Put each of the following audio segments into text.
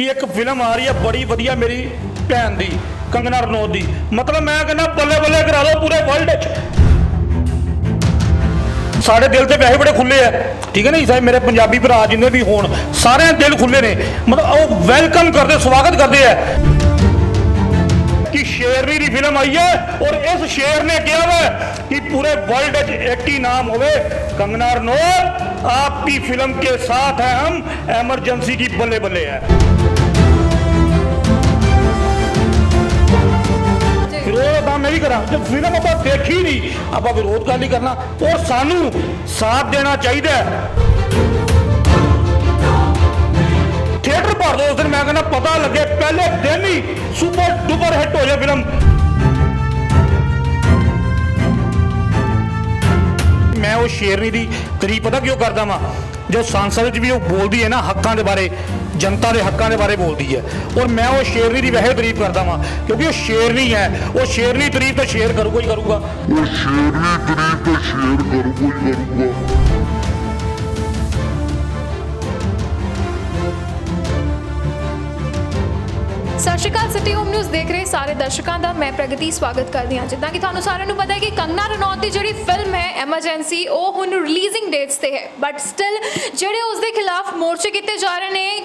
ਕਿ ਇੱਕ ਫਿਲਮ ਆ ਰਹੀ ਹੈ ਬੜੀ ਵਧੀਆ ਮੇਰੀ ਭੈਣ ਦੀ ਕੰਗਨਾ ਰਣੌਤ ਦੀ। ਮਤਲਬ ਮੈਂ ਕਹਿੰਦਾ ਬੱਲੇ ਬੱਲੇ ਕਰਾ ਲਓ ਪੂਰੇ ਵਰਲਡ 'ਚ ਸਾਡੇ ਦਿਲ ਤੇ ਵੈਸੇ ਬੜੇ ਖੁੱਲੇ ਆ। ਠੀਕ ਹੈ ਨਾ ਜੀ ਸਾਹਿਬ ਮੇਰੇ ਪੰਜਾਬੀ ਭਰਾ ਜਿੰਨੇ ਵੀ ਹੋਣ, ਸਾਰਿਆਂ ਦੇ ਦਿਲ ਖੁੱਲੇ ਨੇ। ਮਤਲਬ ਉਹ ਵੈਲਕਮ ਕਰਦੇ, ਸਵਾਗਤ ਕਰਦੇ ਆ। कि शेरनी की फ़िल्म आई है और इस शेर ने कहा है कि पूरे वर्ल्ड एक ही नाम हो कंगना रनौत। आपकी फ़िल्म के साथ है हम, एमरजेंसी की बल्ले बल्ले है। विरोध आप नहीं करा, जब फ़िल्म आप देखी नहीं आप विरोध का नहीं करना तो और सानू साथ देना चाहिए। ਚਾਹੀਦਾ ਹੈ ਥੀਏਟਰ ਭਰ ਦੋ ਉਸ ਦਿਨ ਮੈਂ ਕਹਿੰਦਾ ਪਤਾ ਲੱਗੇ ਪਹਿਲੇ ਦਿਨ ਹੀ ਸੁਪਰ ਡੁਪਰ ਹਿੱਟ ਹੋ ਜਾਏ ਫਿਲਮ ਮੈਂ ਉਹ ਸ਼ੇਰਨੀ ਦੀ ਤਾਰੀਫ ਪਤਾ ਕਿਉਂ ਕਰਦਾ ਵਾਂ ਜੋ ਸੰਸਦ ਵਿੱਚ ਵੀ ਉਹ ਬੋਲਦੀ ਹੈ ਨਾ ਹੱਕਾਂ ਦੇ ਬਾਰੇ ਜਨਤਾ ਦੇ ਹੱਕਾਂ ਦੇ ਬਾਰੇ ਬੋਲਦੀ ਹੈ ਔਰ ਮੈਂ ਉਹ ਸ਼ੇਰਨੀ ਦੀ ਵੈਸੇ ਤਾਰੀਫ ਕਰਦਾ ਵਾਂ ਕਿਉਂਕਿ ਉਹ ਸ਼ੇਰਨੀ ਹੈ ਉਹ ਸ਼ੇਰਨੀ ਤਾਰੀਫ ਤਾਂ ਸ਼ੇਰ ਕਰੂਗਾ ਹੀ ਕਰੂਗਾ ਉਹ ਸ਼ੇਰਨੀ ਤਰੀਕ ਤੇ ਸ਼ੇਰ ਸਤਿ ਹੋਮ ਨਿਊਜ਼ ਦੇਖ ਰਹੇ ਸਾਰੇ ਦਰਸ਼ਕਾਂ ਦਾ ਮੈਂ ਪ੍ਰਗਤੀ ਸਵਾਗਤ ਕਰਦੀ ਹਾਂ। ਜਿੱਦਾਂ ਕਿ ਤੁਹਾਨੂੰ ਸਾਰਿਆਂ ਨੂੰ ਪਤਾ ਹੈ ਕਿ ਕੰਗਨਾ ਰਣੌਤ ਦੀ ਜਿਹੜੀ ਫਿਲਮ ਹੈ ਐਮਰਜੈਂਸੀ ਉਹ ਹੁਣ ਰਿਲੀਜ਼ਿੰਗ ਡੇਟਸ ਤੇ ਹੈ। ਬਟ ਸਟਿਲ ਜਿਹੜੇ ਉਸ ਦੇ ਖਿਲਾਫ ਮੋਰਚੇ ਕੀਤੇ ਜਾ ਰਹੇ ਨੇ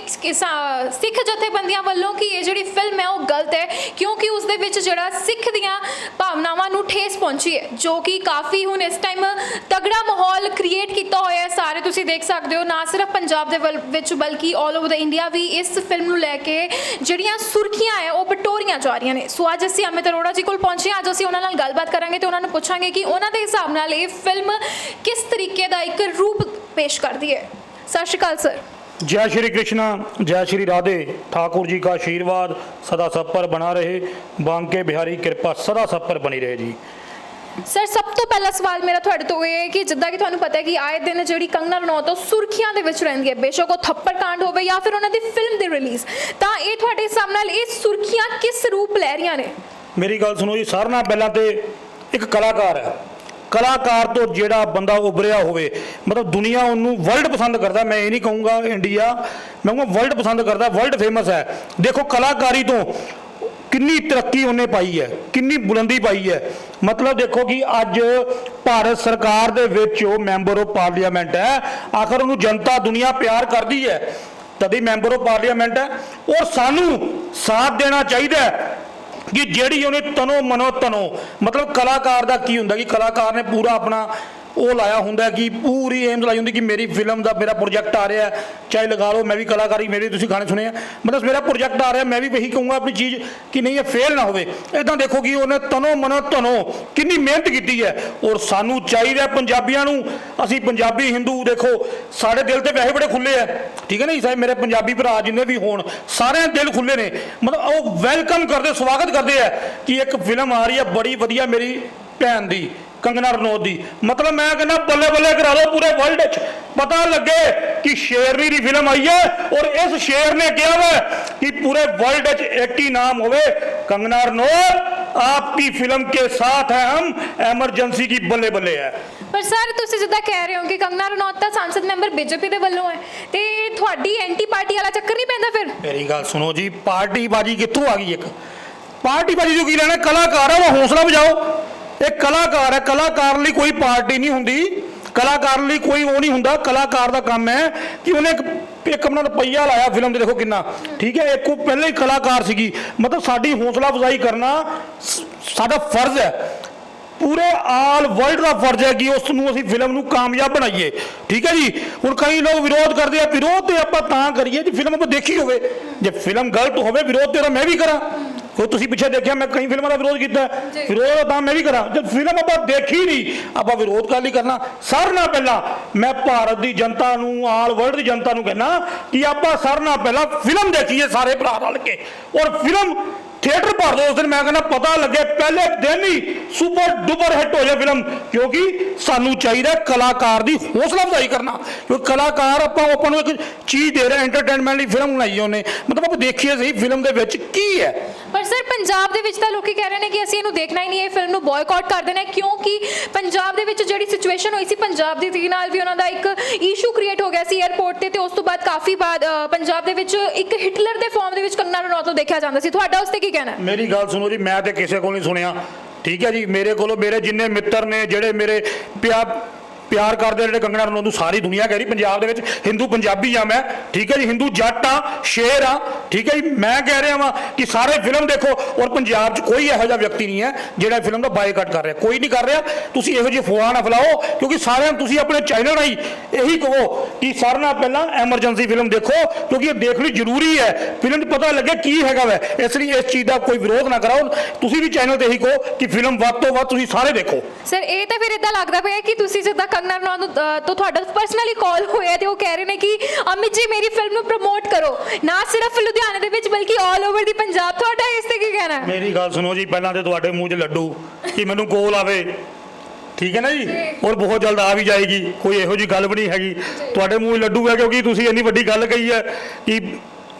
ਸਿੱਖ ਜਥੇਬੰਦੀਆਂ ਵੱਲੋਂ ਕਿ ਇਹ ਜਿਹੜੀ ਫਿਲਮ ਹੈ, ਉਹ ਗਲਤ ਹੈ, ਕਿਉਂਕਿ ਉਸ ਦੇ ਵਿੱਚ ਜਿਹੜਾ ਸਿੱਖ ਦੀਆਂ ਭਾਵਨਾਵਾਂ ਨੂੰ ਠੇਸ ਪਹੁੰਚੀ ਹੈ, ਜੋ ਕਿ ਕਾਫੀ ਹੁਣ ਇਸ ਟਾਈਮ ਤਗੜਾ ਮਾਹੌਲ ਕ੍ਰੀਏਟ ਕੀਤਾ ਹੋਇਆ ਹੈ। ਸਾਰੇ ਤੁਸੀਂ ਦੇਖ ਸਕਦੇ ਹੋ, ਨਾ ਸਿਰਫ ਪੰਜਾਬ ਦੇ ਵੱਲ- ਵਿੱਚ, ਬਲਕਿ 올 ਓਵਰ ਦਾ ਇੰਡੀਆ ਵੀ ਇਸ ਫਿਲਮ ਨੂੰ ਲੈ ਕੇ ਜਿਹੜੀਆਂ ਸੁਰਖੀਆਂ ਹੈ, ਉਹ ਸਟੋਰੀਆਂ ਜਾ ਰਹੀਆਂ ਨੇ। ਸੋ ਅੱਜ ਅਸੀਂ ਅਮਿਤ ਅਰੋੜਾ ਜੀ ਕੋਲ ਪਹੁੰਚੇ ਅੱਜ ਅਸੀਂ ਉਹਨਾਂ ਨਾਲ ਗੱਲਬਾਤ ਕਰਾਂਗੇ ਤੇ ਉਹਨਾਂ ਨੂੰ ਪੁੱਛਾਂਗੇ ਕਿ ਉਹਨਾਂ ਦੇ ਹਿਸਾਬ ਨਾਲ ਇਹ ਫਿਲਮ ਕਿਸ ਤਰੀਕੇ ਦਾ ਇੱਕ ਰੂਪ ਪੇਸ਼ ਕਰਦੀ ਹੈ। ਸਤਿ ਸ਼੍ਰੀ ਅਕਾਲ, ਸਰ। ਜੈ ਸ਼੍ਰੀ ਕ੍ਰਿਸ਼ਨਾ, ਜੈ ਸ਼੍ਰੀ ਰਾਧੇ। ਠਾਕੁਰ ਜੀ ਦਾ ਆਸ਼ੀਰਵਾਦ ਸਦਾ ਸਭ ਪਰ ਬਣਾ ਰਹੇ। ਬਾਂਕੇ ਬਿਹਾਰੀ, ਕਿਰਪਾ ਸਦਾ ਸਭ ਪਰ ਬਣੀ ਰਹੇ ਜੀ। ਸਰ ਸਭ ਤੋਂ ਪਹਿਲਾ ਸਵਾਲ ਮੇਰਾ ਤੁਹਾਡੇ ਤੋਂ ਇਹ ਹੈ ਕਿ ਜਿੱਦਾਂ ਕਿ ਤੁਹਾਨੂੰ ਪਤਾ ਹੈ ਕਿ ਆਏ ਦਿਨ ਜਿਹੜੀ ਕੰਗਨਾ ਰਣੌਤ ਉਹ ਸੁਰਖੀਆਂ ਦੇ ਵਿੱਚ ਰਹਿੰਦੀ ਹੈ। ਬੇਸ਼ੱਕ ਉਹ ਥੱਪੜ ਕਾਂਡ ਹੋਵੇ ਜਾਂ ਫਿਰ ਉਹਨਾਂ ਦੀ ਫਿਲਮ ਦੀ ਰਿਲੀਜ਼ ਤਾਂ ਇਹ ਤੁਹਾਡੇ ਹਿਸਾਬ ਨਾਲ ਇਹ ਸੁਰਖੀਆਂ ਕਿਸ ਰੂਪ ਲੈ ਰਹੀਆਂ ਨੇ? ਮੇਰੀ ਗੱਲ ਸੁਣੋ ਜੀ, ਸਾਰਿਆਂ ਨਾਲ ਪਹਿਲਾਂ ਤੇ ਇੱਕ ਕਲਾਕਾਰ ਹੈ। ਕਲਾਕਾਰ ਤੋਂ ਜਿਹੜਾ ਬੰਦਾ ਉਭਰਿਆ ਹੋਵੇ, ਮਤਲਬ ਦੁਨੀਆ ਉਹਨੂੰ ਵਰਲਡ ਪਸੰਦ ਕਰਦਾ, ਮੈਂ ਇਹ ਨਹੀਂ ਕਹੂੰਗਾ ਇੰਡੀਆ, ਮੈਂ ਕਹੂੰਗਾ ਵਰਲਡ ਪਸੰਦ ਕਰਦਾ ਵਰਲਡ ਫੇਮਸ ਹੈ। ਦੇਖੋ, ਕਲਾਕਾਰੀ ਤੋਂ ਕਿੰਨੀ ਤਰੱਕੀ ਉਹਨੇ ਪਾਈ ਹੈ, ਕਿੰਨੀ ਬੁਲੰਦੀ ਪਾਈ ਹੈ। ਮਤਲਬ ਦੇਖੋ ਕਿ ਅੱਜ ਭਾਰਤ ਸਰਕਾਰ ਦੇ ਵਿੱਚ ਉਹ ਮੈਂਬਰ ਆਫ ਪਾਰਲੀਮੈਂਟ ਹੈ। ਆਖਰ ਉਹਨੂੰ ਜਨਤਾ, ਦੁਨੀਆ ਪਿਆਰ ਕਰਦੀ ਹੈ। ਤਦੇ ਮੈਂਬਰ ਆਫ ਪਾਰਲੀਮੈਂਟ ਹੈ। ਔਰ ਸਾਨੂੰ ਸਾਥ ਦੇਣਾ ਚਾਹੀਦਾ ਹੈ ਕਿ ਜਿਹੜੀ ਉਹਨੇ ਤਨੋ ਮਨੋ ਤਨੋ, ਮਤਲਬ ਕਲਾਕਾਰ ਦਾ ਕੀ ਹੁੰਦਾ ਕਿ ਕਲਾਕਾਰ ਨੇ ਪੂਰਾ ਆਪਣਾ ਉਹ ਲਾਇਆ ਹੁੰਦਾ ਕਿ ਪੂਰੀ ਏਮਸ ਲਾਈ ਹੁੰਦੀ ਕਿ ਮੇਰੀ ਫਿਲਮ ਦਾ ਮੇਰਾ ਪ੍ਰੋਜੈਕਟ ਆ ਰਿਹਾ ਚਾਹੇ ਲਗਾ ਲਓ, ਮੈਂ ਵੀ ਕਲਾਕਾਰੀ, ਮੇਰੇ ਤੁਸੀਂ ਗਾਣੇ ਸੁਣੇ ਆ। ਮਤਲਬ ਮੇਰਾ ਪ੍ਰੋਜੈਕਟ ਆ ਰਿਹਾ, ਮੈਂ ਵੀ ਇਹੀ ਕਹੂੰਗਾ ਆਪਣੀ ਚੀਜ਼ ਕਿ ਨਹੀਂ, ਇਹ ਫੇਲ ਨਾ ਹੋਵੇ। ਇਦਾਂ ਦੇਖੋ ਕਿ ਉਹਨੇ ਤਨੋ ਮਨੋ ਧਨੋ ਕਿੰਨੀ ਮਿਹਨਤ ਕੀਤੀ ਹੈ ਔਰ ਸਾਨੂੰ ਚਾਹੀਦਾ ਪੰਜਾਬੀਆਂ ਨੂੰ। ਅਸੀਂ ਪੰਜਾਬੀ ਹਿੰਦੂ, ਦੇਖੋ, ਸਾਡੇ ਦਿਲ ਤੇ ਵੈਸੇ ਬੜੇ ਖੁੱਲੇ ਆ। ਠੀਕ ਹੈ ਨਾ ਜੀ ਸਾਹਿਬ? ਮੇਰੇ ਪੰਜਾਬੀ ਭਰਾ ਜਿੰਨੇ ਵੀ ਹੋਣ, ਸਾਰਿਆਂ ਦੇ ਦਿਲ ਖੁੱਲੇ ਨੇ। ਮਤਲਬ ਉਹ ਵੈਲਕਮ ਕਰਦੇ, ਸਵਾਗਤ ਕਰਦੇ ਆ ਕਿ ਇੱਕ ਫਿਲਮ ਆ ਰਹੀ ਹੈ, ਬੜੀ ਵਧੀਆ ਮੇਰੀ ਭੈਣ ਦੀ। ਕੰਗਨਾ ਰਣੌਤ ਦੀ। ਮਤਲਬ ਮੈਂ ਕਹਿੰਦਾ ਬੱਲੇ ਬੱਲੇ ਕਰਾ ਲਓ ਪੂਰੇ ਵਰਲਡ 'ਚ ਪਤਾ ਲੱਗੇ ਕਿ ਸ਼ੇਰਨੀ ਦੀ ਫਿਲਮ ਆਈ ਹੈ ਔਰ ਇਸ ਸ਼ੇਰ ਨੇ ਕਿਹਾ ਵਾ ਕਿ ਪੂਰੇ ਵਰਲਡ 'ਚ ਇੱਕ ਹੀ ਨਾਮ ਹੋਵੇ ਕੰਗਨਾ ਰਣੌਤ। ਆਪਕੀ ਫਿਲਮ ਕੇ ਸਾਥ ਹੈ ਹਮ ਐਮਰਜੈਂਸੀ ਕੀ ਬੱਲੇ ਬੱਲੇ ਹੈ। ਪਰ ਸਰ ਤੁਸੀਂ ਜਿੱਦਾਂ ਕਹਿ ਰਹੇ ਹੋ ਕਿ ਕੰਗਨਾ ਰਣੌਤ ਤਾਂ ਸੰਸਦ ਮੈਂਬਰ ਬੀਜੇਪੀ ਦੇ ਵੱਲੋਂ ਹੈ ਤੇ ਤੁਹਾਡੀ ਐਂਟੀ ਪਾਰਟੀ ਵਾਲਾ ਚੱਕਰ ਨਹੀਂ ਪੈਂਦਾ ਫਿਰ? ਮੇਰੀ ਗੱਲ ਸੁਣੋ ਜੀ ਪਾਰਟੀ ਬਾਜੀ ਕਿੱਥੋਂ ਆ ਗਈ ਇੱਕ? ਪਾਰਟੀ ਬਾਜੀ ਤੋਂ ਕੀ ਲੈਣਾ ਕਲਾਕਾਰ ਆ ਉਹ ਹੌਸਲਾ ਵਜਾਓ ਇਹ ਕਲਾਕਾਰ ਹੈ, ਕਲਾਕਾਰ ਲਈ ਕੋਈ ਪਾਰਟੀ ਨਹੀਂ ਹੁੰਦੀ। ਕਲਾਕਾਰ ਲਈ ਕੋਈ ਉਹ ਨਹੀਂ ਹੁੰਦਾ, ਕਲਾਕਾਰ ਦਾ ਕੰਮ ਹੈ ਕਿ ਉਹਨੇ ਇੱਕ ਇੱਕ ਆਪਣਾ ਰੁਪਈਆ ਲਾਇਆ ਫਿਲਮ ਦੇ, ਦੇਖੋ ਕਿੰਨਾ। ਠੀਕ ਹੈ, ਇੱਕ ਉਹ ਪਹਿਲਾਂ ਹੀ ਕਲਾਕਾਰ ਸੀਗੀ। ਮਤਲਬ ਸਾਡੀ ਹੌਸਲਾ ਅਫਜ਼ਾਈ ਕਰਨਾ ਸਾਡਾ ਫਰਜ਼ ਹੈ। ਪੂਰੇ ਆਲ ਵਰਲਡ ਦਾ ਫਰਜ਼ ਹੈ ਕਿ ਉਸ ਨੂੰ ਅਸੀਂ ਫਿਲਮ ਨੂੰ ਕਾਮਯਾਬ ਬਣਾਈਏ। ਠੀਕ ਹੈ ਜੀ? ਹੁਣ ਕਈ ਲੋਕ ਵਿਰੋਧ ਕਰਦੇ ਆ, ਵਿਰੋਧ ਤੇ ਆਪਾਂ ਤਾਂ ਕਰੀਏ ਜੇ ਫਿਲਮ ਆਪਾਂ ਦੇਖੀ ਹੋਵੇ। ਜੇ ਫਿਲਮ ਗਲਤ ਹੋਵੇ, ਵਿਰੋਧ ਤੇ ਤਾਂ ਮੈਂ ਵੀ ਕਰਾਂ। ਕੋਈ ਤੁਸੀਂ ਪਿੱਛੇ ਦੇਖਿਆ ਮੈਂ ਕਈ ਫਿਲਮਾਂ ਦਾ ਵਿਰੋਧ ਕੀਤਾ। ਵਿਰੋਧ ਤਾਂ ਮੈਂ ਵੀ ਕਰਾਂ। ਜੇ ਫਿਲਮ ਆਪਾਂ ਦੇਖੀ ਨਹੀਂ ਆਪਾਂ ਵਿਰੋਧ ਕਰ ਲਈ ਕਰਨਾ। ਸਾਰਿਆਂ ਨਾਲ ਪਹਿਲਾਂ। ਮੈਂ ਭਾਰਤ ਦੀ ਜਨਤਾ ਨੂੰ ਆਲ ਵਰਲਡ ਦੀ ਜਨਤਾ ਨੂੰ ਕਹਿਣਾ ਕਿ ਆਪਾਂ ਸਾਰਿਆਂ ਨਾਲ ਪਹਿਲਾਂ ਫਿਲਮ ਦੇਖੀਏ ਸਾਰੇ ਭਰਾ ਰਲ ਕੇ। ਔਰ ਫਿਲਮ ਥੀਏਟਰ ਭਰ ਦੋ ਉਸ ਦਿਨ ਮੈਂ ਕਹਿੰਦਾ ਪਤਾ ਲੱਗੇ ਪਹਿਲੇ ਦਿਨ ਹੀ ਸੁਪਰ ਡੁਪਰ ਹਿੱਟ ਹੋ ਜਾਏ ਫਿਲਮ। ਕਿਉਂਕਿ ਸਾਨੂੰ ਚਾਹੀਦਾ ਕਲਾਕਾਰ ਦੀ ਹੌਸਲਾ ਅਫਜ਼ਾਈ ਕਰਨਾ। ਕਿਉਂਕਿ ਕਲਾਕਾਰ ਆਪਾਂ ਆਪਾਂ ਨੂੰ ਇੱਕ ਚੀਜ਼ ਦੇ ਰਿਹਾ ਐਂਟਰਟੇਨਮੈਂਟ ਲਈ ਫਿਲਮ ਬਣਾਈ ਉਹਨੇ। ਮਤਲਬ ਆਪਾਂ ਦੇਖੀਏ ਸਹੀ ਫਿਲਮ ਦੇ ਵਿੱਚ ਕੀ ਹੈ? ਪਰ ਸਰ ਪੰਜਾਬ ਦੇ ਵਿੱਚ ਤਾਂ ਲੋਕੀ ਕਹਿ ਰਹੇ ਨੇ ਕਿ ਅਸੀਂ ਇਹਨੂੰ ਦੇਖਣਾ ਹੀ ਨਹੀਂ ਇਹ ਫਿਲਮ ਨੂੰ ਬਾਇਕਾਟ ਕਰ ਦੇਣਾ ਹੈ ਕਿਉਂਕਿ ਪੰਜਾਬ ਦੇ ਵਿੱਚ ਜਿਹੜੀ ਸਿਚੁਏਸ਼ਨ ਹੋਈ ਸੀ ਪੰਜਾਬ ਦੀ ਧੀ ਨਾਲ ਵੀ ਉਹਨਾਂ ਦਾ ਇੱਕ ਇਸ਼ੂ ਕ੍ਰੀਏਟ ਹੋ ਗਿਆ ਸੀ 에ਅਰਪੋਰਟ ਤੇ ਤੇ ਉਸ ਤੋਂ ਬਾਅਦ ਕਾਫੀ ਬਾਅਦ ਅ, ਪੰਜਾਬ ਦੇ ਵਿੱਚ ਇੱਕ ਹਿਟਲਰ ਦੇ ਫਾਰਮ ਦੇ ਵਿੱਚ ਕੰਗਨਾ ਰਣੌਤ ਨੂੰ ਦੇਖਿਆ ਜਾਂਦਾ ਸੀ। ਤੁਹਾਡਾ ਉਸ ਤੇ ਕੀ ਕਹਿਣਾ ਹੈ? ਮੇਰੀ ਗੱਲ ਸੁਣੋ ਜੀ ਮੈਂ ਤੇ ਕਿਸੇ ਕੋਲ ਨਹੀਂ ਸੁਣਿਆ। ਠੀਕ ਹੈ ਜੀ ਮੇਰੇ ਕੋਲੋਂ ਮੇਰੇ ਜਿੰਨੇ ਮਿੱਤਰ ਨੇ ਜਿਹੜੇ ਮੇਰੇ ਪਿਆ ਪਿਆਰ ਕਰਦੇ ਨੇ ਜਿਹੜੇ ਕੰਗਣਾ ਰਣੌਤ ਨੂੰ ਸਾਰੀ ਦੁਨੀਆ ਕਹਿ ਰਹੀ, ਪੰਜਾਬ ਦੇ ਵਿੱਚ ਹਿੰਦੂ ਪੰਜਾਬੀ ਆ ਮੈਂ, ਠੀਕ ਹੈ ਜੀ, ਹਿੰਦੂ ਜੱਟ ਆ, ਸ਼ੇਰ ਆ, ਠੀਕ ਹੈ ਜੀ, ਮੈਂ ਕਹਿ ਰਿਹਾ ਵਾਂ ਕਿ ਸਾਰੇ ਫਿਲਮ ਦੇਖੋ ਔਰ ਪੰਜਾਬ 'ਚ ਕੋਈ ਇਹੋ ਜਿਹਾ ਵਿਅਕਤੀ ਨਹੀਂ ਹੈ ਜਿਹੜਾ ਫਿਲਮ ਦਾ ਬਾਈਕਾਟ ਕਰ ਰਿਹਾ, ਕੋਈ ਨਹੀਂ ਕਰ ਰਿਹਾ, ਤੁਸੀਂ ਇਹੋ ਜਿਹੇ ਫੁਆ ਨਾ ਫੈਲਾਓ, ਕਿਉਂਕਿ ਸਾਰਿਆਂ ਨੂੰ ਤੁਸੀਂ ਆਪਣੇ ਚੈਨਲ ਰਾਹੀਂ ਇਹੀ ਕਹੋ ਕਿ ਸਾਰਿਆਂ ਨਾਲ ਪਹਿਲਾਂ ਐਮਰਜੈਂਸੀ ਫਿਲਮ ਦੇਖੋ, ਕਿਉਂਕਿ ਇਹ ਦੇਖਣੀ ਜ਼ਰੂਰੀ ਹੈ, ਫਿਲਮ 'ਚ ਪਤਾ ਲੱਗੇ ਕੀ ਹੈਗਾ ਵੈ, ਇਸ ਲਈ ਇਸ ਚੀਜ਼ ਦਾ ਕੋਈ ਵਿਰੋਧ ਨਾ ਕਰਾਓ, ਤੁਸੀਂ ਵੀ ਚੈਨਲ ਤੇ ਇਹੀ ਕਹੋ ਕਿ ਫਿਲਮ ਵੱਧ ਤੋਂ ਵੱਧ ਤੁਸੀਂ ਸਾਰੇ ਦੇਖੋ। ਸਰ ਇਹ ਤਾਂ ਫਿਰ ਇਦਾਂ ਲੱਗਦਾ ਪਿਆ ਕਿ ਤੁਸੀਂ ਜਿੱਦਾਂ ਕੰਗਨਾ ਰਣੌਤ ਨੂੰ ਅ, ਤੋਂ ਤੁਹਾਡਾ ਪਰਸਨਲੀ ਕਾਲ ਹੋਇਆ ਤੇ ਉਹ ਕਹਿ ਰਹੇ ਨੇ ਕਿ ਅਮਿਤ ਜੀ ਮੇਰੀ ਫਿਲਮ ਨੂੰ ਪ੍ਰਮੋਟ ਕਰੋ। ਨਾ ਸਿਰਫ ਲੁਧਿਆਣੇ ਦੇ ਵਿੱਚ ਬਲਕਿ ਆਲ ਓਵਰ ਦੀ ਪੰਜਾਬ। ਤੁਹਾਡਾ ਇਸ ਤੇ ਕੀ ਕਹਿਣਾ ਹੈ? ਮੇਰੀ ਗੱਲ ਸੁਣੋ ਜੀ ਪਹਿਲਾਂ ਤੇ ਤੁਹਾਡੇ ਮੂੰਹ 'ਚ ਲੱਡੂ ਕਿ ਮੈਨੂੰ ਕੋਲ ਆਵੇ। ਠੀਕ ਹੈ ਨਾ ਜੀ? ਔਰ ਬਹੁਤ ਜਲਦ ਆ ਵੀ ਜਾਏਗੀ। ਕੋਈ ਇਹੋ ਜੀ ਗੱਲ ਵੀ ਨਹੀਂ ਹੈਗੀ। ਤੁਹਾਡੇ ਮੂੰਹ 'ਚ ਲੱਡੂ ਹੈ ਕਿਉਂਕਿ ਤੁਸੀਂ ਇੰਨੀ ਵੱਡੀ ਗੱਲ ਕਹੀ ਹੈ ਕਿ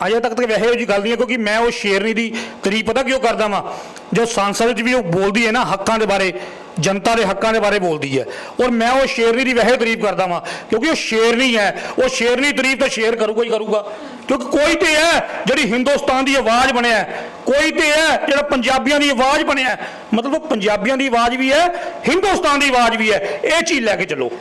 ਅਜੇ ਤੱਕ ਤਾਂ ਵੈਸੇ ਜੀ ਗੱਲ ਨਹੀਂ ਹੈ, ਕਿਉਂਕਿ ਮੈਂ ਉਹ ਸ਼ੇਰਨੀ ਦੀ ਤਾਰੀਫ ਪਤਾ ਕਿਉਂ ਕਰਦਾ ਵਾਂ? ਜੋ ਸੰਸਦ ਵਿੱਚ ਵੀ ਉਹ ਬੋਲਦੀ ਹੈ ਨਾ, ਹੱਕਾਂ ਦੇ ਬਾਰੇ, ਜਨਤਾ ਦੇ ਹੱਕਾਂ ਦੇ ਬਾਰੇ ਬੋਲਦੀ ਹੈ। ਔਰ ਮੈਂ ਉਹ ਸ਼ੇਰਨੀ ਦੀ ਵੈਸੇ ਤਾਰੀਫ ਕਰਦਾ ਵਾਂ, ਕਿਉਂਕਿ ਉਹ ਸ਼ੇਰਨੀ ਹੈ। ਉਹ ਸ਼ੇਰਨੀ ਤਾਰੀਫ ਤਾਂ ਸ਼ੇਰ ਕਰੂਗਾ ਹੀ ਕਰੂਗਾ। ਕਿਉਂਕਿ ਕੋਈ ਤੇ ਹੈ ਜਿਹੜੀ ਹਿੰਦੁਸਤਾਨ ਦੀ ਆਵਾਜ਼ ਬਣਿਆ ਕੋਈ ਤੇ ਹੈ ਜਿਹੜਾ ਪੰਜਾਬੀਆਂ ਦੀ ਆਵਾਜ਼ ਬਣਿਆ ਮਤਲਬ ਉਹ ਪੰਜਾਬੀਆਂ ਦੀ ਆਵਾਜ਼ ਵੀ ਹੈ, ਹਿੰਦੁਸਤਾਨ ਦੀ ਆਵਾਜ਼ ਵੀ ਹੈ। ਇਹ ਚੀਜ਼ ਲੈ ਕੇ ਚੱਲੋ।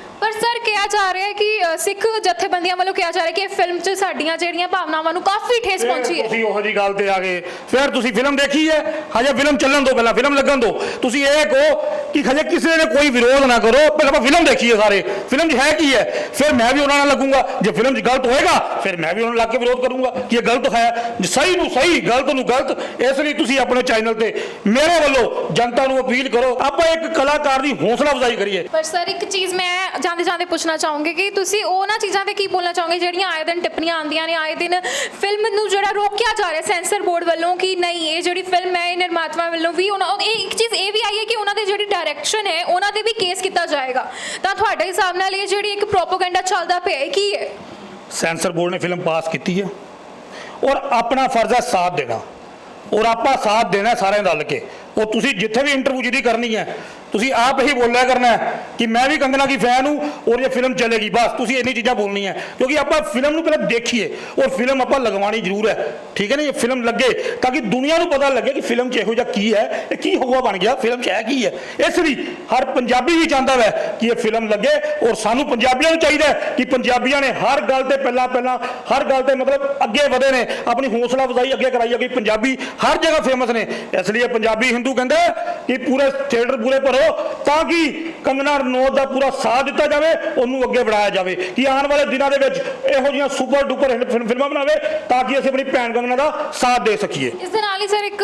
ਸਰ ਕਿਹਾ ਜਾ ਰਿਹਾ ਹੈ ਕਿ ਸਿੱਖ ਜਥੇਬੰਦੀਆਂ ਵੱਲੋਂ ਕਿਹਾ ਜਾ ਰਿਹਾ ਹੈ ਕਿ ਇਹ ਫਿਲਮ 'ਚ ਸਾਡੀਆਂ ਜਿਹੜੀਆਂ ਭਾਵਨਾਵਾਂ ਨੂੰ ਕਾਫੀ ਠੇਸ ਪਹੁੰਚੀ ਹੈ। ਤੁਸੀਂ ਉਹੋ ਜੀ ਗੱਲ ਤੇ ਆ ਗਏ। ਫਿਰ ਤੁਸੀਂ ਫਿਲਮ ਦੇਖੀ ਹੈ? ਹਜੇ ਫਿਲਮ ਚੱਲਣ ਤੋਂ ਪਹਿਲਾਂ ਫਿਲਮ ਲੱਗਣ ਤੋਂ ਤੁਸੀਂ ਇਹ ਕਹੋ ਕਿ ਹਜੇ ਕਿਸੇ ਨੇ ਕੋਈ ਵਿਰੋਧ ਨਾ ਕਰੋ। ਪਹਿਲਾਂ ਆਪਾਂ ਫਿਲਮ ਦੇਖੀਏ ਸਾਰੇ। ਫਿਲਮ 'ਚ ਹੈ ਕੀ ਹੈ? ਫਿਰ ਮੈਂ ਵੀ ਉਹਨਾਂ ਨਾਲ ਲੱਗੂੰਗਾ। ਜੇ ਫਿਲਮ 'ਚ ਗਲਤ ਹੋਏਗਾ, ਫਿਰ ਮੈਂ ਵੀ ਉਹਨਾਂ ਨਾਲ ਲੱਗ ਕੇ ਵਿਰੋਧ ਕਰੂੰਗਾ ਕਿ ਇਹ ਗਲਤ ਹੈ। ਸਹੀ ਨੂੰ ਸਹੀ, ਗਲਤ ਨੂੰ ਗਲਤ। ਇਸ ਲਈ ਤੁਸੀਂ ਆਪਣੇ ਚੈਨਲ ਤੇ ਮੇਰੇ ਵੱਲੋਂ ਜਨਤਾ ਨੂੰ ਅਪੀਲ ਕਰੋ, ਆਪਾਂ ਇੱਕ ਕਲਾਕਾਰ ਦੀ ਹੌਸਲਾ ਅਫਜ਼ਾਈ ਕਰੀਏ। ਪਰ ਸਰ, ਇੱਕ ਚੀਜ਼ ਮੈਂ ਜਾਂਦੇ ਜਾਂਦੇ ਪੁੱਛਣਾ ਚਾਹੂੰਗੀ ਕਿ ਤੁਸੀਂ ਉਹਨਾਂ ਚੀਜ਼ਾਂ ਤੇ ਕੀ ਬੋਲਣਾ ਚਾਹੋਗੇ ਜਿਹੜੀਆਂ ਆਏ ਦਿਨ ਟਿੱਪਣੀਆਂ ਆਉਂਦੀਆਂ ਨੇ? ਆਏ ਦਿਨ ਫਿਲਮ ਨੂੰ ਜਿਹੜਾ ਰੋਕਿਆ ਜਾ ਰਿਹਾ ਸੈਂਸਰ ਬੋਰਡ ਵੱਲੋਂ ਕਿ ਨਹੀਂ, ਇਹ ਜਿਹੜੀ ਫਿਲਮ ਹੈ, ਇਹ ਨਿਰਮਾਤਾਵਾਂ ਵੱਲੋਂ ਵੀ ਉਹਨਾਂ ਇਹ ਇੱਕ ਚੀਜ਼ ਇਹ ਵੀ ਆਈ ਹੈ ਕਿ ਉਹਨਾਂ ਦੀ ਜਿਹੜੀ ਡਾਇਰੈਕਸ਼ਨ ਹੈ, ਉਹਨਾਂ ਤੇ ਵੀ ਕੇਸ ਕੀਤਾ ਜਾਏਗਾ। ਤਾਂ ਤੁਹਾਡੇ ਹਿਸਾਬ ਨਾਲ ਇਹ ਜਿਹੜੀ ਇੱਕ ਪ੍ਰੋਪਗੈਂਡਾ ਚੱਲਦਾ ਪਿਆ ਹੈ ਕੀ ਹੈ? ਸੈਂਸਰ ਬੋਰਡ ਨੇ ਫਿਲਮ ਪਾਸ ਕੀਤੀ ਹੈ। ਔਰ ਆਪਣਾ ਫਰਜ਼ ਹੈ ਸਾਥ ਦੇਣਾ। ਔਰ ਆਪਾਂ ਸਾਥ ਦੇਣਾ ਹੈ ਸਾਰਿਆਂ ਰਲ ਕੇ। ਉਹ ਤੁਸੀਂ ਜਿੱਥੇ ਵੀ ਇੰਟਰਵਿਊ ਜਿਹਦੀ ਕਰਨੀ ਹੈ ਤੁਸੀਂ ਆਪ ਹੀ ਬੋਲਿਆ ਕਰਨਾ ਹੈ ਕਿ ਮੈਂ ਵੀ ਕੰਗਨਾ ਦੀ ਫੈਨ ਹੂੰ ਔਰ ਇਹ ਫਿਲਮ ਚੱਲੇਗੀ ਬਸ ਤੁਸੀਂ ਇੰਨੀ ਚੀਜ਼ਾਂ ਬੋਲਣੀਆਂ ਕਿਉਂਕਿ ਆਪਾਂ ਫਿਲਮ ਨੂੰ ਪਹਿਲਾਂ ਦੇਖੀਏ ਔਰ ਫਿਲਮ ਆਪਾਂ ਲਗਵਾਉਣੀ ਜ਼ਰੂਰ ਹੈ ਠੀਕ ਹੈ ਨਾ ਇਹ ਫਿਲਮ ਲੱਗੇ ਤਾਂ ਕਿ ਦੁਨੀਆ ਨੂੰ ਪਤਾ ਲੱਗੇ ਕਿ ਫਿਲਮ 'ਚ ਇਹੋ ਜਿਹਾ ਕੀ ਹੈ ਇਹ ਕੀ ਹੋਊਗਾ ਬਣ ਗਿਆ ਫਿਲਮ 'ਚ ਹੈ ਕੀ ਹੈ ਇਸ ਲਈ ਹਰ ਪੰਜਾਬੀ ਵੀ ਚਾਹੁੰਦਾ ਹੈ ਕਿ ਇਹ ਫਿਲਮ ਲੱਗੇ ਔਰ ਸਾਨੂੰ ਪੰਜਾਬੀਆਂ ਨੂੰ ਚਾਹੀਦਾ ਹੈ ਕਿ ਪੰਜਾਬੀਆਂ ਨੇ ਹਰ ਗੱਲ ਤੇ ਪਹਿਲਾਂ ਪਹਿਲਾਂ ਹਰ ਗੱਲ ਤੇ ਮਤਲਬ ਅੱਗੇ ਵਧੇ ਨੇ ਆਪਣੀ ਹੌਸਲਾ ਅਫਜ਼ਾਈ ਅੱਗੇ ਕਰਾਈ ਹੈ ਕਿ ਪੰਜਾਬੀ ਹਰ ਜਗ੍ਹਾ ਫੇਮਸ ਨੇ ਇਸ ਲਈ ਇਹ ਪੰਜਾਬੀ ਹਿੰਦੂ ਕਹਿੰਦੇ ਕਿ ਪੂਰੇ ਥੀਏਟਰ ਪੂਰੇ ਭਰੋ ਤਾਂ ਕਿ ਕੰਗਨਾ ਰਣੌਤ ਦਾ ਪੂਰਾ ਸਾਥ ਦਿੱਤਾ ਜਾਵੇ, ਉਹਨੂੰ ਅੱਗੇ ਵਧਾਇਆ ਜਾਵੇ। ਕਿ ਆਉਣ ਵਾਲੇ ਦਿਨਾਂ ਦੇ ਵਿੱਚ ਇਹੋ ਜਿਹੀਆਂ ਸੁਪਰ ਡੁਪਰ ਹਿੱਟ ਫਿਲਮਾਂ ਬਣਾਵੇ ਤਾਂ ਕਿ ਅਸੀਂ ਆਪਣੀ ਭੈਣ ਕੰਗਨਾ ਦਾ ਸਾਥ ਦੇ ਸਕੀਏ। ਇਸ ਦੇ ਨਾਲ ਹੀ ਸਰ ਇੱਕ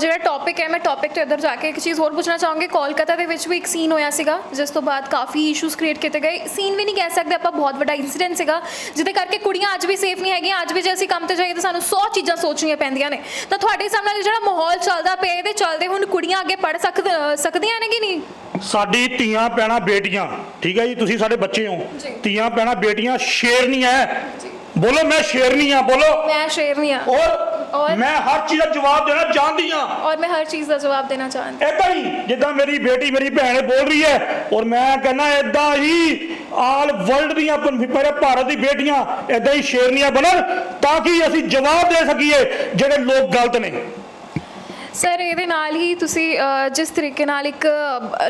ਜਿਹੜਾ ਟੌਪਿਕ ਹੈ, ਮੈਂ ਟੌਪਿਕ ਤੋਂ ਇੱਧਰ ਜਾ ਕੇ ਇੱਕ ਚੀਜ਼ ਹੋਰ ਪੁੱਛਣਾ ਚਾਹਾਂਗੀ। ਕੋਲਕਾਤਾ ਦੇ ਵਿੱਚ ਵੀ ਇੱਕ ਸੀਨ ਹੋਇਆ ਸੀਗਾ, ਜਿਸ ਤੋਂ ਬਾਅਦ ਕਾਫੀ ਇਸ਼ੂਜ਼ ਕ੍ਰੀਏਟ ਕੀਤੇ ਗਏ। ਸੀਨ ਵੀ ਨਹੀਂ ਕਹਿ ਸਕਦੇ ਆਪਾਂ, ਬਹੁਤ ਵੱਡਾ ਇਨਸੀਡੈਂਟ ਸੀਗਾ, ਜਿਹਦੇ ਕਰਕੇ ਕੁੜੀਆਂ ਅੱਜ ਵੀ ਸੇਫ ਨਹੀਂ ਹੈਗੀਆਂ। ਅੱਜ ਵੀ ਜੇ ਅਸੀਂ ਕੰਮ ਤੇ ਜਾਈਏ ਤਾਂ ਸਾਨੂੰ 100 ਚੀਜ਼ਾਂ ਸੋਚਣੀਆਂ ਪੈਂਦੀਆਂ ਨੇ। ਤਾਂ ਤੁਹਾਡੇ ਸਾਹਮਣੇ ਜਿਹੜਾ ਮਾਹੌਲ ਚੱਲਦਾ ਪਿਆ, ਇਹਦੇ ਚੱਲਦੇ ਹੁਣ ਕੁੜੀਆਂ ਅੱਗੇ ਪੜ ਸਕਦੀਆਂ ਨੇ ਕਿ ਨਹੀਂ? ਸਾਡੀ ਧੀਆਂ ਪੈਣਾ ਬੇਟੀਆਂ ਠੀਕ ਹੈ ਜੀ? ਤੁਸੀਂ ਸਾਡੇ ਬੱਚੇ ਹੋ। ਜੀ। ਧੀਆਂ ਪੈਣਾ ਬੇਟੀਆਂ ਸ਼ੇਰਨੀਆਂ ਹੈ ਬੋਲੋ ਮੈਂ ਸ਼ੇਰਨੀ ਆ ਬੋਲੋ। ਮੈਂ ਸ਼ੇਰਨੀ ਹਾਂ ਔਰ ਔਰ? ਮੈਂ ਹਰ ਚੀਜ਼ ਦਾ ਜਵਾਬ ਦੇਣਾ ਚਾਹੁੰਦੀ ਆ ਔਰ ਮੈਂ ਹਰ ਚੀਜ਼ ਦਾ ਜਵਾਬ ਦੇਣਾ ਚਾਹੁੰਦੀ। ਏਦਾਂ ਹੀ ਜਿੱਦਾਂ ਮੇਰੀ ਬੇਟੀ ਮੇਰੀ ਭੈਣ ਬੋਲ ਰਹੀ ਹੈ ਔਰ ਮੈਂ ਕਹਿੰਦਾ ਏਦਾਂ ਹੀ ਆਲ ਵਰਲਡ ਦੀਆਂ ਪੰ- ਮੇਰੇ ਭਾਰਤ ਦੀ ਬੇਟੀਆਂ ਏਦਾਂ ਹੀ ਸ਼ੇਰਨੀਆਂ ਬਣਨ ਤਾਂ ਕਿ ਅਸੀਂ ਜਵਾਬ ਦੇ ਸਕੀਏ ਜਿਹੜੇ ਲੋਕ ਗਲਤ ਨੇ। ਸਰ ਇਹਦੇ ਨਾਲ ਹੀ ਤੁਸੀਂ ਜਿਸ ਤਰੀਕੇ ਨਾਲ ਇੱਕ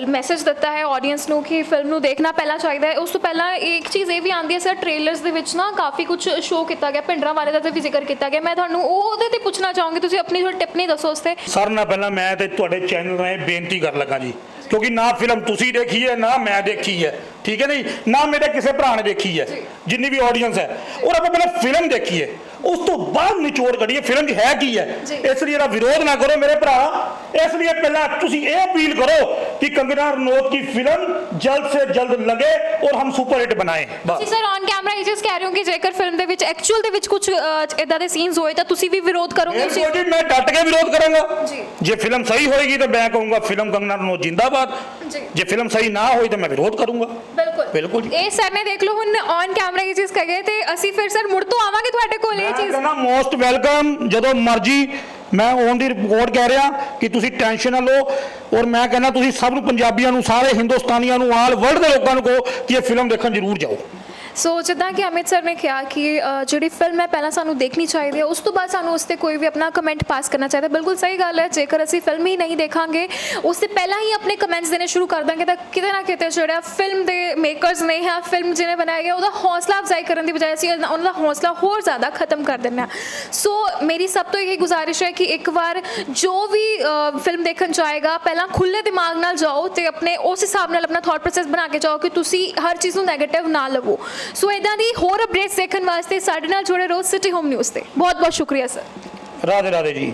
ਮੈਸੇਜ ਦਿੱਤਾ ਹੈ ਆਡੀਅנס ਨੂੰ ਕਿ ਫਿਲਮ ਨੂੰ ਦੇਖਣਾ ਪਹਿਲਾਂ ਚਾਹੀਦਾ ਹੈ। ਉਸ ਤੋਂ ਪਹਿਲਾਂ ਇੱਕ ਚੀਜ਼ ਇਹ ਵੀ ਆਉਂਦੀ ਹੈ ਸਰ ਟ੍ਰੇਲਰਸ ਦੇ ਵਿੱਚ ਨਾ ਕਾਫੀ ਕੁਝ ਸ਼ੋਅ ਕੀਤਾ ਗਿਆ ਭਿੰਡਰਾਂ ਵਾਲੇ ਦਾ ਤਾਂ ਵੀ ਜ਼ਿਕਰ ਕੀਤਾ ਗਿਆ। ਮੈਂ ਤੁਹਾਨੂੰ ਉਹ ਉਹਦੇ ਤੇ ਪੁੱਛਣਾ ਚਾਹੂੰਗੀ ਤੁਸੀਂ ਆਪਣੀ ਥੋੜੀ ਟਿੱਪਣੀ ਦੱਸੋ ਉਸ ਤੇ। ਸਰ ਨਾ ਪਹਿਲਾਂ ਮੈਂ ਤੇ ਤੁਹਾਡੇ ਚੈਨਲ ਨੂੰ ਇਹ ਬੇਨਤੀ ਕਰਨ ਲੱਗਾ ਜੀ ਕਿਉਂਕਿ ਨਾ ਫਿਲਮ ਤੁਸੀਂ ਦੇਖੀ ਹੈ ਨਾ ਮੈਂ ਦੇਖੀ ਹੈ। ਠੀਕ ਹੈ ਨਹੀਂ? ਨਾ ਮੇਰੇ ਕਿਸੇ ਭਰਾ ਨੇ ਦੇਖੀ ਹੈ ਜਿੰਨੀ ਵੀ ਆਡੀਅנס ਹੈ। ਔਰ ਆਪਾਂ ਪਹਿਲਾਂ ਫਿਲਮ ਦੇਖੀਏ। ਉਸ ਤੋਂ ਬਾਅਦ ਨਿਚੋੜ ਕੱਢੀਏ ਫਿਲਮ 'ਚ ਹੈ ਕੀ ਹੈ। ਇਸ ਲਈ ਇਹਦਾ ਵਿਰੋਧ ਨਾ ਕਰੋ ਮੇਰੇ ਭਰਾ ਇਸ ਲਈ ਪਹਿਲਾਂ ਤੁਸੀਂ ਇਹ ਅਪੀਲ ਕਰੋ ਕਿ ਕੰਗਨਾ ਰਣੌਤ की फिल्म जल्द से जल्द लगे और हम सुपर हिट बनाएं ਤੁਸੀਂ बस ਸਰ ਔਨ ਕੈਮਰਾ ਇਹ ਚੀਜ਼ ਕਹਿ ਰਹੇ ਹੋ ਕਿ ਜੇਕਰ ਫਿਲਮ ਦੇ ਵਿੱਚ ਐਕਚੁਅਲ ਦੇ ਵਿੱਚ ਕੁਝ ਇਦਾਂ ਦੇ ਸੀਨਸ ਹੋਏ ਤਾਂ ਤੁਸੀਂ ਵੀ ਵਿਰੋਧ ਕਰੋਗੇ ਇਸ ਚੀਜ਼ ਬਿਲਕੁਲ ਜੀ ਮੈਂ ਡਟ ਕੇ ਵਿਰੋਧ ਕਰਾਂਗਾ ਜੀ। ਜੇ ਫਿਲਮ ਸਹੀ ਹੋਏਗੀ ਤਾਂ ਮੈਂ ਕਹੂੰਗਾ ਫਿਲਮ ਕੰਗਨਾ ਰਣੌਤ ਜਿੰਦਾਬਾਦ ਜੀ। ਜੇ ਫਿਲਮ ਸਹੀ ਨਾ ਹੋਈ ਤਾਂ ਮੈਂ ਵਿਰੋਧ ਕਰੂੰਗਾ ਬਿਲਕੁਲ ਬਿਲਕੁਲ ਜੀ। ਇਹ ਸਰ ਨੇ ਦੇਖ ਲਓ ਹੁਣ ਔਨ ਕੈਮਰਾ ਇਹ ਚੀਜ਼ ਕਹੇ ਤੇ ਅਸੀਂ ਫਿਰ ਸਰ ਮੁੜ ਤੋਂ ਆਵਾਂਗੇ ਤੁਹਾਡੇ ਕੋਲ ਇਹ ਮੈਂ ਚੀਜ਼ ਕਹਿੰਦਾ ਮੋਸਟ ਵੈਲਕਮ ਜਦੋਂ ਮਰਜੀ ਮੈਂ ਔਨ ਦੀ ਰਿਪੋਰਟ ਕਹਿ ਰਿਹਾ ਕਿ ਤੁਸੀਂ ਟੈਨਸ਼ਨ ਨਾ ਲਓ ਔਰ ਮੈਂ ਕਹਿੰਦਾ ਤੁਸੀਂ ਸਭ ਨੂੰ ਪੰਜਾਬੀਆਂ ਨੂੰ, ਸਾਰੇ ਹਿੰਦੁਸਤਾਨੀਆਂ ਨੂੰ, ਆਲ ਵਰਲਡ ਦੇ ਲੋਕਾਂ ਨੂੰ ਕਹੋ ਕਿ ਇਹ ਫਿਲਮ ਦੇਖਣ ਜ਼ਰੂਰ ਜਾਓ। ਸੋ ਜਿੱਦਾਂ ਕਿ ਅਮਿਤ ਸਰ ਨੇ ਕਿਹਾ ਕਿ ਅ, ਜਿਹੜੀ ਫਿਲਮ ਹੈ ਪਹਿਲਾਂ ਸਾਨੂੰ ਦੇਖਣੀ ਚਾਹੀਦੀ ਹੈ ਉਸ ਤੋਂ ਬਾਅਦ ਸਾਨੂੰ ਉਸ ਤੇ ਕੋਈ ਵੀ ਆਪਣਾ ਕਮੈਂਟ ਪਾਸ ਕਰਨਾ ਚਾਹੀਦਾ। ਬਿਲਕੁਲ ਸਹੀ ਗੱਲ ਹੈ ਜੇਕਰ ਅਸੀਂ ਫਿਲਮ ਹੀ ਨਹੀਂ ਦੇਖਾਂਗੇ ਉਸ 'ਤੇ ਪਹਿਲਾਂ ਹੀ ਆਪਣੇ ਕਮੈਂਟਸ ਦੇਣੇ ਸ਼ੁਰੂ ਕਰ ਦਾਂਗੇ ਤਾਂ ਕਿਤੇ ਨਾ ਕਿਤੇ ਜਿਹੜਾ ਫਿਲਮ ਦੇ ਮੇਕਰਸ ਨੇ ਜਾਂ ਫਿਲਮ ਜਿਹਨੇ ਬਣਾਇਆ ਗਿਆ ਉਹਦਾ ਹੌਸਲਾ ਅਫਜ਼ਾਈ ਕਰਨ ਦੀ ਬਜਾਏ ਅਸੀਂ ਉਹਨਾਂ ਦਾ ਹੌਸਲਾ ਹੋਰ ਜ਼ਿਆਦਾ ਖਤਮ ਕਰ ਦਿੰਦੇ ਹਾਂ। ਸੋ ਮੇਰੀ ਸਭ ਤੋਂ ਇਹ ਗੁਜ਼ਾਰਿਸ਼ ਹੈ ਕਿ ਇੱਕ ਵਾਰ ਜੋ ਵੀ ਫਿਲਮ ਦੇਖਣ ਜਾਏਗਾ ਪਹਿਲਾਂ ਖੁੱਲੇ ਦਿਮਾਗ ਨਾਲ ਜਾਓ ਤੇ ਆਪਣੇ ਉਸ ਹਿਸਾਬ ਨਾਲ ਆਪਣਾ ਥਾਟ ਪ੍ਰੋਸੈਸ ਬਣਾ ਕੇ ਜਾਓ ਕਿ ਤੁਸੀਂ ਹਰ ਚੀਜ਼ ਨੂੰ 네ਗੇਟਿਵ ਨਾ ਲਵੋ। ਸੋ ਇਦਾਂ ਦੀ ਹੋਰ ਅਪਡੇਟਸ ਦੇਖਣ ਵਾਸਤੇ ਸਾਡੇ ਨਾਲ ਜੁੜੇ ਰਹੋ ਸਿਟੀ ਹੋਮ ਨਿਊਜ਼ ਤੇ। ਬਹੁਤ ਬਹੁਤ ਸ਼ੁਕਰੀਆ ਸਰ ਰਾਧੇ ਰਾਧੇ ਜੀ।